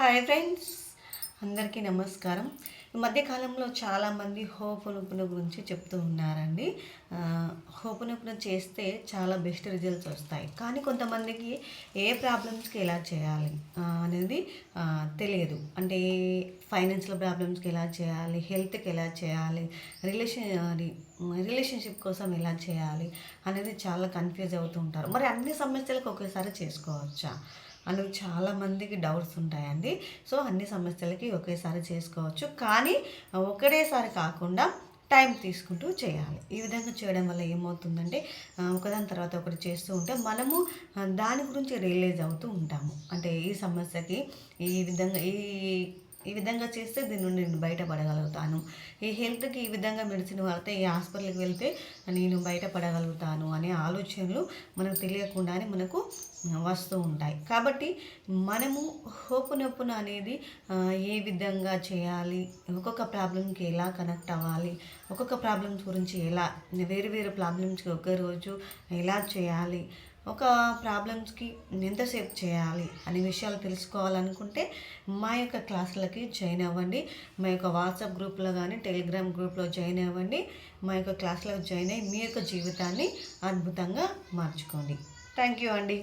Hi friends. అందరికీ నమస్కారం. ఈ మధ్యకాలంలో చాలామంది హోపునుపున గురించి చెప్తూ ఉన్నారండి. ఆ, హోపునుపున చేస్తే చాలా బెస్ట్ రిజల్ట్స్ వస్తాయి. కానీ కొంతమందికి ఏ ప్రాబ్లమ్స్కి ఎలా చేయాలి అనేది తెలియదు. అంటే ఫైనాన్షియల్ ప్రాబ్లమ్స్కి ఎలా చేయాలి హెల్త్కి ఎలా చేయాలి రిలేషన్ అది రిలేషన్షిప్ కోసం ఎలా చేయాలి అనేది చాలా కన్ఫ్యూజ్ అవుతూ ఉంటారు. మరి అన్ని సమస్యలకు ఒకేసారి చేసుకోవచ్చా? అందుకు చాలా మందికి డౌట్స్ ఉంటాయండి. సో అన్ని సమస్యలకి ఒకేసారి చేసుకోవచ్చు. కానీ ఒకటేసారి కాకుండా టైం తీసుకుంటూ చేయాలి. ఈ విధంగా చేయడం వల్ల ఏమవుతుందంటే ఒకదాని తర్వాత ఒకటి చేస్తూ ఉంటే మనము దాని గురించి రియలైజ్ అవుతూ ఉంటాము. అంటే ఈ సమస్యకి ఈ విధంగా ఈ ఈ విధంగా చేస్తే దీని నుండి నేను బయటపడగలుగుతాను. ఈ హెల్త్కి ఈ విధంగా మెడిసిన్ వాడితే ఈ హాస్పిటల్కి వెళ్తే నేను బయటపడగలుగుతాను అనే ఆలోచనలు మనకు తెలియకుండానే మనకు వస్తూ ఉంటాయి. కాబట్టి మనము హోపు నొప్పున అనేది ఏ విధంగా చేయాలి ఒక్కొక్క ప్రాబ్లంకి ఎలా కనెక్ట్ అవ్వాలి ఒక్కొక్క ప్రాబ్లమ్స్ గురించి ఎలా వేరు వేరు ప్రాబ్లమ్స్కి ఒక్కరోజు రోజు ఎలా చేయాలి ఒక ప్రాబ్లమ్స్కి ఎంతసేపు చేయాలి అనే విషయాలు తెలుసుకోవాలనుకుంటే మా యొక్క క్లాసులకి జాయిన్ అవ్వండి. మా యొక్క వాట్సాప్ గ్రూప్లో కానీ టెలిగ్రామ్ గ్రూప్లో జాయిన్ అవ్వండి. మా యొక్క క్లాసులో జాయిన్ అయ్యి మీ యొక్క జీవితాన్ని అద్భుతంగా మార్చుకోండి. థ్యాంక్ యూ అండి.